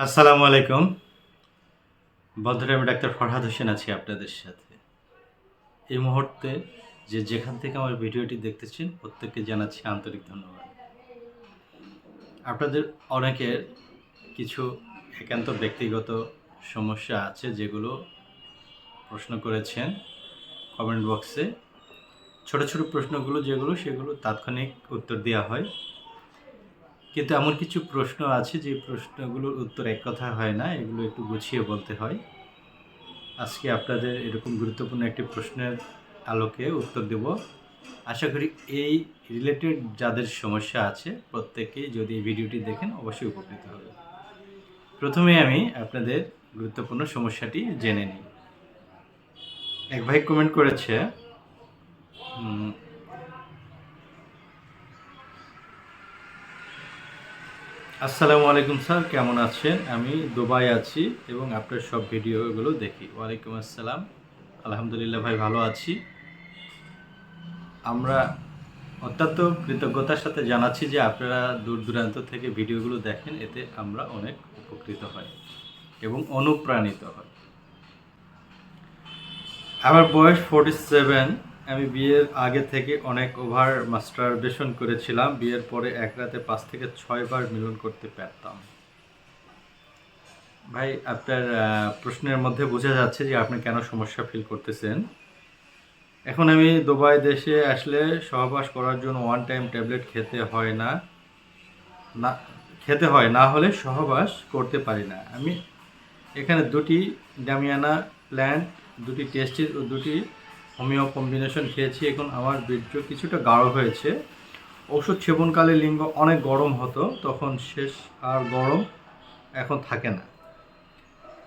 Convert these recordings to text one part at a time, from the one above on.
আসসালামু আলাইকুম। বন্ধুরা, আমি ডাক্তার ফরহাদ হোসেন আছি আপনাদের সাথে। এই মুহূর্তে যে যেখান থেকে আমার ভিডিওটি দেখতেছেন, প্রত্যেককে জানাচ্ছি আন্তরিক ধন্যবাদ। আপনাদের অনেকের কিছু একান্ত ব্যক্তিগত সমস্যা আছে যেগুলো প্রশ্ন করেছেন কমেন্ট বক্সে। ছোট ছোট প্রশ্নগুলো যেগুলো, সেগুলো তাৎক্ষণিক উত্তর দেওয়া হয়। কিন্তু এমন কিছু প্রশ্ন আছে যে প্রশ্নগুলোর উত্তর এক কথা হয় না, এগুলো একটু গুছিয়ে বলতে হয়। আজকে আপনাদের এরকম গুরুত্বপূর্ণ একটি প্রশ্নের আলোকে উত্তর দেব। আশা করি এই রিলেটেড যাদের সমস্যা আছে, প্রত্যেকেই যদি এই ভিডিওটি দেখেন অবশ্যই উপকৃত হবে। প্রথমে আমি আপনাদের গুরুত্বপূর্ণ সমস্যাটি জেনে নিই। এক ভাই কমেন্ট করেছে আসসালামু আলাইকুম স্যার, কেমন আছেন? আমি দুবাই আছি এবং আপনার সব ভিডিওগুলো দেখি। ওয়ালাইকুম আসসালাম। আলহামদুলিল্লাহ ভাই, ভালো আছি। আমরা অত্যন্ত কৃতজ্ঞতার সাথে জানাচ্ছি যে আপনারা দূর দূরান্ত থেকে ভিডিওগুলো দেখেন, এতে আমরা অনেক উপকৃত হই এবং অনুপ্রাণিত হই আমার বয়স ফোর্টি সেভেন আমি বিয়ের আগে থেকে অনেক ওভার মাস্টারবেশন করেছিলাম। বিয়ের পরে এক রাতে পাঁচ থেকে ছয়বার মিলন করতে পারতাম। ভাই, আপনার প্রশ্নের মধ্যে বোঝা যাচ্ছে যে আপনি কেন সমস্যা ফিল করতেছেন। এখন আমি দুবাই দেশে আসলে সহবাস করার জন্য ওয়ান টাইম ট্যাবলেট খেতে হয় না না, খেতে হয়, না হলে সহবাস করতে পারি না। আমি এখানে দুটি ডামিয়ানা প্ল্যান্ট দুটি টেস্টিস ও দুটি হোমিও কম্বিনেশন খেয়েছি। এখন আমার বীর্য কিছুটা গাঢ় হয়েছে। ওষুধ সেবনকালে লিঙ্গ অনেক গরম হতো, তখন শেষ আর গরম এখন থাকে না।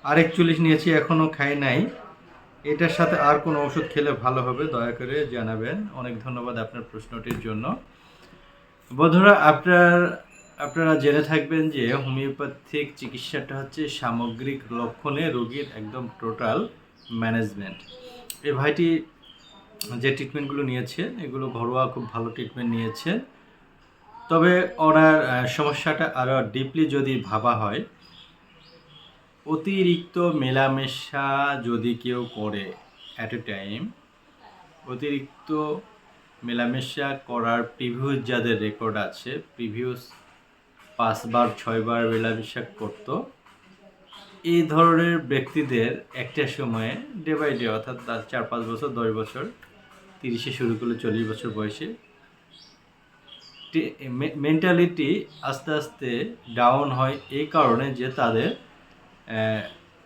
আর একচল্লিশ নিয়েছি, এখনও খাই নাই। এটার সাথে আর কোনো ওষুধ খেলে ভালো হবে, দয়া করে জানাবেন। অনেক ধন্যবাদ আপনার প্রশ্নটির জন্য। বন্ধুরা, আপনার, আপনারা জেনে থাকবেন যে হোমিওপ্যাথিক চিকিৎসাটা হচ্ছে সামগ্রিক লক্ষণে রোগীর একদম টোটাল ম্যানেজমেন্ট এ ভাইটি যে ট্রিটমেন্টগুলো নিয়েছে, এগুলো ঘরোয়া খুব ভালো ট্রিটমেন্ট নিয়েছে। তবে ওনার সমস্যাটা আরও ডিপলি যদি ভাবা হয়, অতিরিক্ত মেলামেশা যদি কেউ করে অ্যাট এ টাইম অতিরিক্ত মেলামেশা করার প্রিভিউস যাদের রেকর্ড আছে প্রিভিউস পাঁচবার, ছয়বার মেলামেশা করতো, এই ধরনের ব্যক্তিদের একটা সময়ে ডে বাই ডে অর্থাৎ চার পাঁচ বছর, দশ বছর তিরিশে শুরু করলে চল্লিশ বছর বয়সে। মেন্টালিটি আস্তে আস্তে ডাউন হয় এই কারণে যে তাদের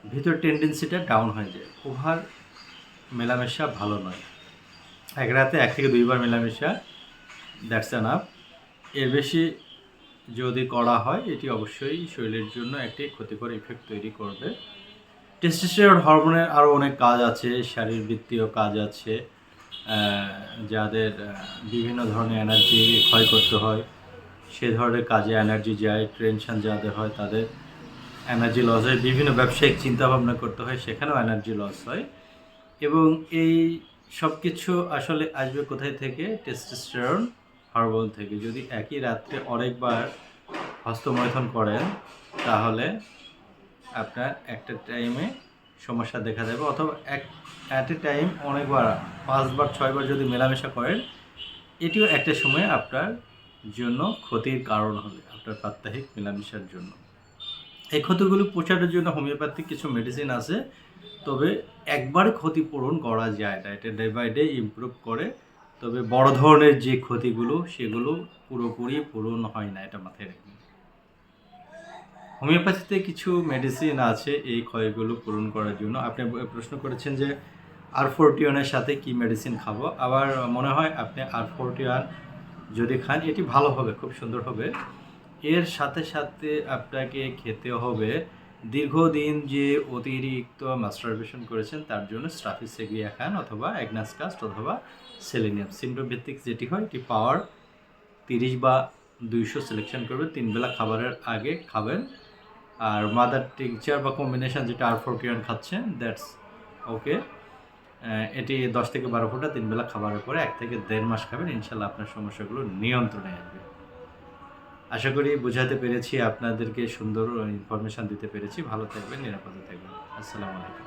ভিতর টেন্ডেন্সিটা ডাউন হয়ে যায়। ওভার মেলামেশা ভালো নয়। এক রাতে এক থেকে দুইবার মেলামেশা দ্যাটস অ্যান আপ এর বেশি যদি করা হয়, এটি অবশ্যই শরীরের জন্য একটি ক্ষতিকর ইফেক্ট তৈরি করবে। টেস্টোস্টেরন হরমোনের আরও অনেক কাজ আছে, শারীরবৃত্তীয় কাজ আছে। যাদের বিভিন্ন ধরনের এনার্জি ক্ষয় করতে হয়, সে ধরনের কাজে এনার্জি যায় টেনশন যাদের হয়, তাদের এনার্জি লস হয়। বিভিন্ন ব্যবসায়িক চিন্তাভাবনা করতে হয়, সেখানেও এনার্জি লস হয়। এবং এই সব কিছু আসলে আসবে কোথায় থেকে? টেস্টোস্টেরন হরমোন থেকে। যদি একই রাত্রে অনেকবার হস্তমৈথন করেন, তাহলে আপনার একটা টাইমে সমস্যা দেখা যাবে অথবা এক অ্যাট এ টাইম অনেকবার, পাঁচবার, ছয়বার যদি মেলামেশা করেন, এটিও একটা সময় আপনার জন্য ক্ষতির কারণ হবে, আপনার প্রাত্যহিক মেলামেশার জন্য। এই ক্ষতিগুলো পোষানোর জন্য হোমিওপ্যাথিক কিছু মেডিসিন আছে, তবে একবার ক্ষতিপূরণ করা যায় না। এটা ডে বাই ডে ইমপ্রুভ করে, তবে বড় ধরনের যে ক্ষতিগুলো, সেগুলো পুরোপুরি পূরণ হয় না, এটা মাথায় রাখবেন। হোমিওপ্যাথিতে কিছু মেডিসিন আছে এই ক্ষয়গুলো পূরণ করার জন্য। আপনি প্রশ্ন করেছেন যে আর ফোরটিওনের সাথে কি মেডিসিন খাব। আবার মনে হয় আপনি আর ফোরটিওয়ান যদি খান, এটি ভালো হবে, খুব সুন্দর হবে। এর সাথে সাথে আপনাকে খেতে হবে দীর্ঘদিন যে অতিরিক্ত মাস্টারবেশন করেছেন, তার জন্য স্ট্রাফিসেগিয়া খান অথবা অ্যাগনাসকাস্ট অথবা সেলেনিয়াম সিমডো ভিত্তিক যেটি হয়, এটি পাওয়ার তিরিশ বা দুইশো সিলেকশন করবে। তিন বেলা খাবারের আগে খাবেন। আর মাদার টিংচার বা কম্বিনেশন যেটা আর ফোরটিয়ান খাচ্ছেন দ্যাটস ওকে এটি দশ থেকে বারো ফোঁটা তিন বেলা খাবারের পরে এক থেকে দেড় মাস খাবেন, ইনশাল্লাহ আপনার সমস্যাগুলো নিয়ন্ত্রণে আসবে। আশা করি বোঝাতে পেরেছি, আপনাদেরকে সুন্দর ইনফরমেশান দিতে পেরেছি। ভালো থাকবেন, নিরাপদে থাকবেন। আসসালামু আলাইকুম।